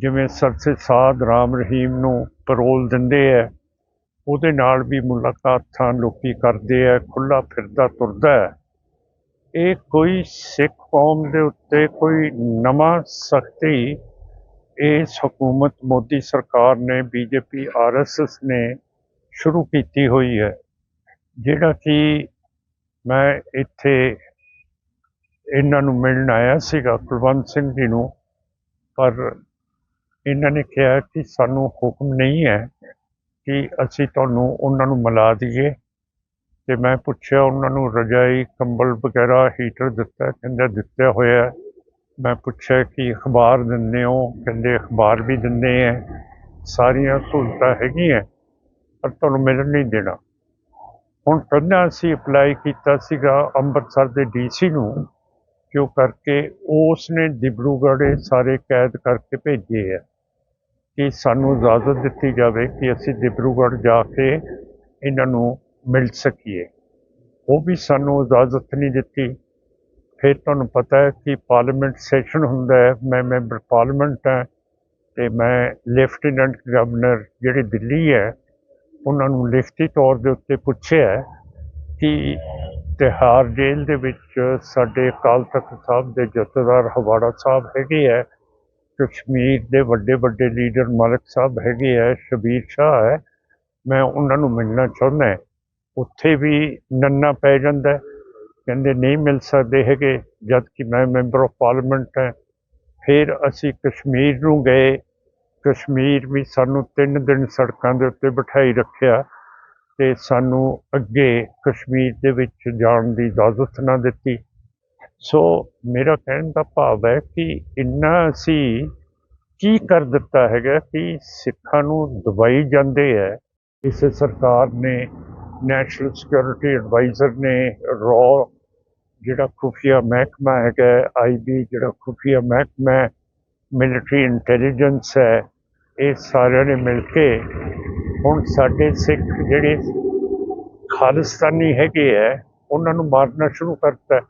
ਜਿਵੇਂ ਸਰਸੇ ਸਾਧ ਰਾਮ ਰਹੀਮ ਨੂੰ ਪਰੋਲ ਦਿੰਦੇ ਹੈ ਉਹਦੇ ਨਾਲ ਵੀ ਮੁਲਾਕਾਤਾਂ ਲੋਕੀ ਕਰਦੇ ਹੈ ਖੁੱਲਾ ਫਿਰਦਾ ਤੁਰਦਾ ਹੈ ਇਹ ਕੋਈ ਸਿੱਖ ਕੌਮ ਦੇ ਉੱਤੇ ਕੋਈ ਨਵਾਂ ਸਖਤੀ, ਇਸ ਹਕੂਮਤ ਮੋਦੀ ਸਰਕਾਰ ਨੇ, ਬੀਜੇਪੀ ਆਰਐਸਐਸ ਨੇ ਸ਼ੁਰੂ ਕੀਤੀ ਹੋਈ ਹੈ ਜਿਹੜਾ ਕਿ ਮੈਂ ਇੱਥੇ ਇਹਨਾਂ ਨੂੰ ਮਿਲਣ ਆਇਆ ਸੀਗਾ, ਕੁਲਵੰਤ ਸਿੰਘ ਜੀ ਨੂੰ, ਪਰ ਇਹਨਾਂ ਨੇ ਕਿਹਾ ਕਿ ਸਾਨੂੰ ਹੁਕਮ ਨਹੀਂ ਹੈ ਕਿ ਅਸੀਂ ਤੁਹਾਨੂੰ ਉਹਨਾਂ ਨੂੰ ਮਿਲਾ ਦਈਏ। ਤੇ ਮੈਂ ਪੁੱਛਿਆ, ਉਹਨਾਂ ਨੂੰ ਰਜਾਈ, ਕੰਬਲ ਵਗੈਰਾ, ਹੀਟਰ ਦਿੱਤਾ ਹੈ? ਕਹਿੰਦੇ ਦਿੱਤਾ ਹੋਇਆ ਮੈਂ ਪੁੱਛਿਆ ਕਿ ਅਖਬਾਰ ਦਿੰਦੇ ਹੋ? ਕਹਿੰਦੇ ਅਖਬਾਰ ਵੀ ਦਿੰਦੇ ਹੈ। ਸਾਰੀਆਂ ਸਹੂਲਤਾਂ ਹੈਗੀਆਂ ਪਰ ਤੁਹਾਨੂੰ ਮਿਲਣ ਨਹੀਂ ਦੇਣਾ। ਹੁਣ ਪਹਿਲਾਂ ਅਸੀਂ ਅਪਲਾਈ ਕੀਤਾ ਸੀਗਾ ਅੰਮ੍ਰਿਤਸਰ ਦੇ ਡੀਸੀ ਨੂੰ। ਕਿਉਂ ਕਰਕੇ ਉਸ ਨੇ ਡਿਬਰੂਗੜ੍ਹ ਇਹ ਸਾਰੇ ਕੈਦ ਕਰਕੇ ਭੇਜੇ ਹੈ ਕਿ ਸਾਨੂੰ ਇਜਾਜ਼ਤ ਦਿੱਤੀ ਜਾਵੇ ਕਿ ਅਸੀਂ ਡਿਬਰੂਗੜ੍ਹ ਜਾ ਕੇ ਇਹਨਾਂ ਨੂੰ ਮਿਲ ਸਕੀਏ। ਉਹ ਵੀ ਸਾਨੂੰ ਇਜਾਜ਼ਤ ਨਹੀਂ ਦਿੱਤੀ। ਫਿਰ ਤੁਹਾਨੂੰ ਪਤਾ ਹੈ ਕਿ ਪਾਰਲੀਮੈਂਟ ਸੈਸ਼ਨ ਹੁੰਦਾ ਹੈ। ਮੈਂ ਮੈਂਬਰ ਪਾਰਲੀਮੈਂਟ ਹਾਂ ਤੇ ਮੈਂ ਲੈਫਟੀਨੈਂਟ ਗਵਰਨਰ ਜਿਹੜੇ ਦਿੱਲੀ ਹੈ, ਉਹਨਾਂ ਨੂੰ ਲਿਖਤੀ ਤੌਰ ਦੇ ਉੱਤੇ ਪੁੱਛਿਆ ਕਿ ਤਿਹਾੜ ਜੇਲ੍ਹ ਦੇ ਵਿੱਚ ਸਾਡੇ ਅਕਾਲ ਤਖਤ ਸਾਹਿਬ ਦੇ ਜਥੇਦਾਰ ਹਵਾੜਾ ਸਾਹਿਬ ਹੈਗੇ ਹੈ ਕਸ਼ਮੀਰ ਦੇ ਵੱਡੇ ਵੱਡੇ ਲੀਡਰ ਮਲਕ ਸਾਹਿਬ ਹੈਗੇ ਹੈ ਸ਼ਬੀਰ ਸ਼ਾਹ ਹੈ। ਮੈਂ ਉਹਨਾਂ ਨੂੰ ਮਿਲਣਾ ਚਾਹੁੰਦਾ ਉੱਥੇ ਵੀ ਨੰਨਾ ਪੈ ਜਾਂਦਾ ਕਹਿੰਦੇ ਨਹੀਂ ਮਿਲ ਸਕਦੇ ਹੈਗੇ, ਜਦ ਕਿ ਮੈਂ ਮੈਂਬਰ ਆਫ ਪਾਰਲੀਮੈਂਟ ਹਾਂ। ਫਿਰ ਅਸੀਂ ਕਸ਼ਮੀਰ ਨੂੰ ਗਏ। ਕਸ਼ਮੀਰ ਵੀ ਸਾਨੂੰ ਤਿੰਨ ਦਿਨ ਸੜਕਾਂ ਦੇ ਉੱਤੇ ਬਿਠਾਈ ਰੱਖਿਆ। ਤੇ ਸਾਨੂੰ ਅੱਗੇ ਕਸ਼ਮੀਰ ਦੇ ਵਿੱਚ ਜਾਣ ਦੀ ਇਜਾਜ਼ਤ ਨਾ ਦਿੱਤੀ। ਸੋ ਮੇਰਾ ਕਹਿਣ ਦਾ ਭਾਵ ਹੈ ਕਿ ਇੰਨਾ ਅਸੀਂ ਕੀ ਕਰ ਦਿੱਤਾ ਹੈਗਾ ਕਿ ਸਿੱਖਾਂ ਨੂੰ ਦਬਾਈ ਜਾਂਦੇ ਹੈ। ਇਸ ਸਰਕਾਰ ਨੇ ਨੈਸ਼ਨਲ ਸਿਕਿਉਰਿਟੀ ਐਡਵਾਈਜ਼ਰ ਨੇ, ਰॉ ਜਿਹੜਾ ਖੁਫੀਆ ਮਹਿਕਮਾ ਹੈਗਾ ਆਈਬੀ ਜਿਹੜਾ ਖੁਫੀਆ ਮਹਿਕਮਾ ਮਿਲਟਰੀ ਇੰਟੈਲੀਜੈਂਸ ਹੈ, ਇਹ ਸਾਰਿਆਂ ਨੇ ਮਿਲ ਕੇ ਹੁਣ ਸਾਡੇ ਸਿੱਖ ਜਿਹੜੇ ਖਾਲਿਸਤਾਨੀ ਹੈਗੇ ਹੈ ਉਹਨਾਂ ਨੂੰ ਮਾਰਨਾ ਸ਼ੁਰੂ ਕਰਤਾ ਹੈ।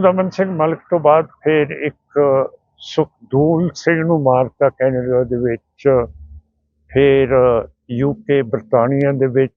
ਦਮਨ ਸਿੰਘ ਮਲਕ ਤੋਂ ਬਾਅਦ ਫਿਰ ਇੱਕ ਸੁਖਦੂਲ ਸਿੰਘ ਨੂੰ ਮਾਰਤਾ ਕੈਨੇਡਾ ਦੇ ਵਿੱਚ, ਫਿਰ ਯੂਕੇ ਬਰਤਾਨੀਆ ਦੇ ਵਿੱਚ